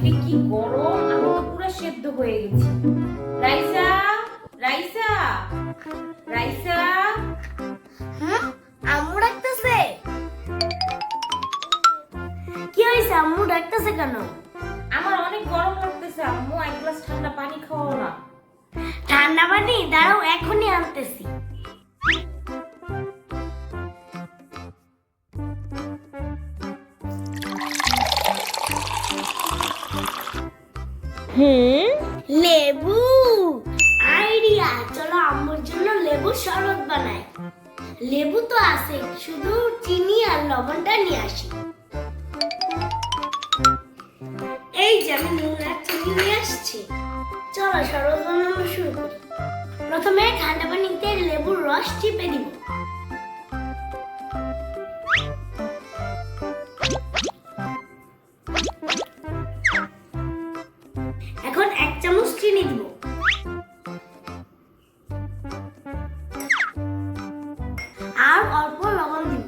লাগবে কি গরম? আমি তো পুরো সেদ্ধ হয়ে গেছি। রাইসা রাইসা রাইসা। হুম? আম্মু ডাকতেছে। কি হয়েছে? আম্মু ডাকতেছে কেন? আমার অনেক গরম লাগতেছে আম্মু। এক গ্লাস ঠান্ডা পানি খাওয়াও না। ঠান্ডা পানি? দাঁড়াও এখনই আনতেছি। হুম? লেবু। আইডিয়া, চলো আম্মুর জন্য লেবু শরবত বানাই। লেবু তো আছে, শুধু চিনি আর লবণটা নিয়ে আসি। এই যে আমি নুন আর চিনি নিয়ে আসছি। চলো শরবত বানানো শুরু করি। প্রথমে ঠান্ডা পানিতে লেবুর রস চিপে দিব। এখন এক চামচ চিনি দিব। আর অল্প লবণ দিব।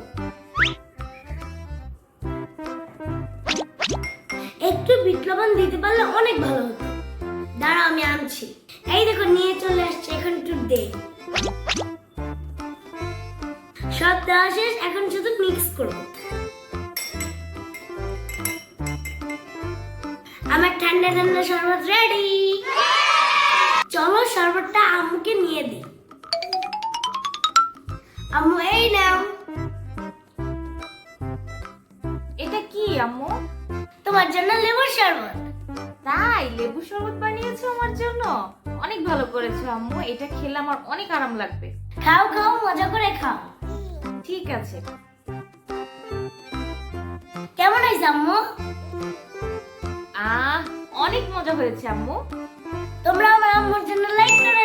একটু বিট লবণ দিতে পারলে অনেক ভালো হতো। দাঁড়াও, আমি আনছি। এই দেখো, নিয়ে চলে আসছে এখন একটু দে। সব দেওয়া শেষ, এখন শুধু মিক্স করব। আমার ঠান্ডা ঠান্ডা শরবত রেডি চলো শরবতটা আম্মুকে নিয়ে দিই আম্মু এই নাও। এটা কি আম্মু? তোমার জন্য লেবুর শরবত। তাই লেবু শরবত বানিয়েছো আমার জন্য? অনেক ভালো করেছ আম্মু এটা খেলে আমার অনেক আরাম লাগবে। খাও খাও মজা করে খাও। ঠিক আছে। কেমন হয়েছে আম্মু? আহ অনেক মজা হয়েছে আম্মু। তোমরা আমার আম্মুর জন্য লাইক করে